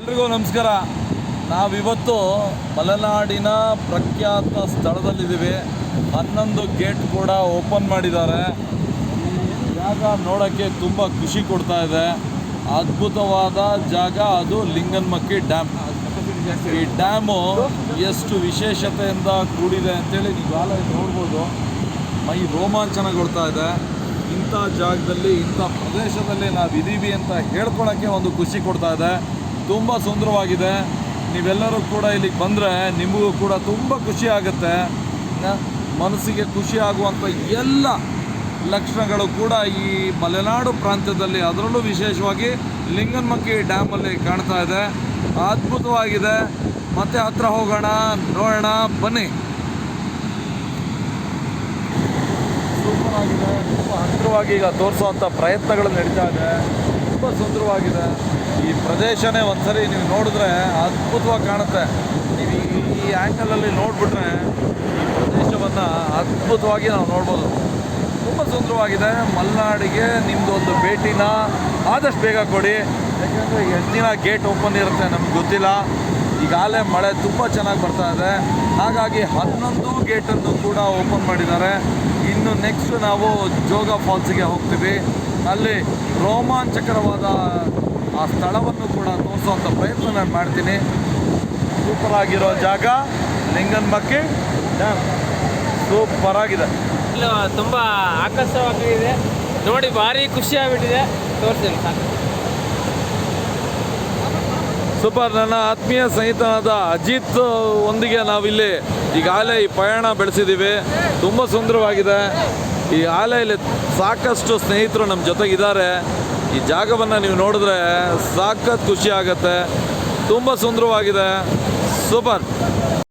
ಎಲ್ರಿಗೂ ನಮಸ್ಕಾರ. ನಾವಿವತ್ತು ಮಲೆನಾಡಿನ ಪ್ರಖ್ಯಾತ ಸ್ಥಳದಲ್ಲಿದ್ದೀವಿ. ಹನ್ನೊಂದು ಗೇಟ್ ಕೂಡ ಓಪನ್ ಮಾಡಿದ್ದಾರೆ. ಜಾಗ ನೋಡೋಕ್ಕೆ ತುಂಬ ಖುಷಿ ಕೊಡ್ತಾ ಇದೆ. ಅದ್ಭುತವಾದ ಜಾಗ ಅದು ಲಿಂಗನ್ಮಕ್ಕಿ ಡ್ಯಾಮ್. ಈ ಡ್ಯಾಮು ಎಷ್ಟು ವಿಶೇಷತೆಯಿಂದ ಕೂಡಿದೆ ಅಂತೇಳಿ ನೀವು ಆಲ ನೋಡ್ಬೋದು. ಮೈ ರೋಮಾಂಚನಗೊಳ್ತಾ ಇದೆ. ಇಂಥ ಜಾಗದಲ್ಲಿ, ಇಂಥ ಪ್ರದೇಶದಲ್ಲಿ ನಾವು ಇದ್ದೀವಿ ಅಂತ ಹೇಳ್ಕೊಳಕ್ಕೆ ಒಂದು ಖುಷಿ ಕೊಡ್ತಾ ಇದೆ. ತುಂಬ ಸುಂದರವಾಗಿದೆ. ನೀವೆಲ್ಲರೂ ಕೂಡ ಇಲ್ಲಿಗೆ ಬಂದರೆ ನಿಮಗೂ ಕೂಡ ತುಂಬ ಖುಷಿ ಆಗುತ್ತೆ. ಮನಸ್ಸಿಗೆ ಖುಷಿ ಆಗುವಂಥ ಎಲ್ಲ ಲಕ್ಷಣಗಳು ಕೂಡ ಈ ಮಲೆನಾಡು ಪ್ರಾಂತ್ಯದಲ್ಲಿ ಅದರಲ್ಲೂ ವಿಶೇಷವಾಗಿ ಲಿಂಗನ್ಮಕ್ಕಿ ಡ್ಯಾಮಲ್ಲಿ ಕಾಣ್ತಾ ಇದೆ. ಅದ್ಭುತವಾಗಿದೆ. ಮತ್ತೆ ಹತ್ರ ಹೋಗೋಣ, ನೋಡೋಣ, ಬನ್ನಿ. ಸೂಪರ್ ಆಗಿದೆ. ತುಂಬ ಹತ್ತಿರವಾಗಿ ಈಗ ತೋರಿಸುವಂಥ ಪ್ರಯತ್ನಗಳು ನಡೀತಾ ಇದೆ. ತುಂಬ ಸುಂದರವಾಗಿದೆ. ಈ ಪ್ರದೇಶನೇ ಒಂದ್ಸರಿ ನೀವು ನೋಡಿದ್ರೆ ಅದ್ಭುತವಾಗಿ ಕಾಣುತ್ತೆ. ನೀವು ಈ- ಆ್ಯಂಗಲಲ್ಲಿ ನೋಡಿಬಿಟ್ರೆ ಈ ಪ್ರದೇಶವನ್ನು ಅದ್ಭುತವಾಗಿ ನಾವು ನೋಡ್ಬೋದು. ತುಂಬ ಸುಂದರವಾಗಿದೆ. ಮಲೆನಾಡಿಗೆ ನಿಮ್ಮದು ಒಂದು ಭೇಟಿನ ಆದಷ್ಟು ಬೇಗ ಕೊಡಿ. ಯಾಕೆಂದರೆ ಎಷ್ಟು ದಿನ ಗೇಟ್ ಓಪನ್ ಇರುತ್ತೆ ನಮ್ಗೆ ಗೊತ್ತಿಲ್ಲ. ಈಗಾಗಲೇ ಮಳೆ ತುಂಬ ಚೆನ್ನಾಗಿ ಬರ್ತಾ ಇದೆ. ಹಾಗಾಗಿ ಹನ್ನೊಂದು ಗೇಟನ್ನು ಕೂಡ ಓಪನ್ ಮಾಡಿದ್ದಾರೆ. ಇನ್ನು ನೆಕ್ಸ್ಟ್ ನಾವು ಜೋಗ ಫಾಲ್ಸಿಗೆ ಹೋಗ್ತೀವಿ. ಅಲ್ಲಿ ರೋಮಾಂಚಕರವಾದ ಆ ಸ್ಥಳವನ್ನು ಕೂಡ ತೋರಿಸುವಂಥ ಪ್ರಯತ್ನ ನಾನು ಮಾಡ್ತೀನಿ. ಸೂಪರ್ ಆಗಿರೋ ಜಾಗ ಲಿಂಗನಮಕ್ಕಿ ಡ್ಯಾಮ್ ಸೂಪರ್ ಆಗಿದೆ. ತುಂಬ ಆಕರ್ಷವಾಗಿದೆ ನೋಡಿ ಭಾರಿ ಖುಷಿ ಆಗ್ಬಿಟ್ಟಿದೆ. ತೋರಿಸ್ತೀನಿ ಸೂಪರ್, ನನ್ನ ಆತ್ಮೀಯ ಸ್ನೇಹಿತನಾದ ಅಜಿತ್ ಒಂದಿಗೆ ನಾವಿಲ್ಲಿ ಈಗಾಗಲೇ ಈ ಪಯಣ ಬೆಳೆಸಿದ್ದೀವಿ. ತುಂಬ ಸುಂದರವಾಗಿದೆ. ಈ ಆಲೆಯಲ್ಲಿ ಸಾಕಷ್ಟು ಸ್ನೇಹಿತರು ನಮ್ಮ ಜೊತೆಗಿದ್ದಾರೆ. ಈ ಜಾಗವನ್ನು ನೀವು ನೋಡಿದ್ರೆ ಸಾಕತ್ ಖುಷಿ ಆಗುತ್ತೆ. ತುಂಬ ಸುಂದರವಾಗಿದೆ. ಸೂಪರ್.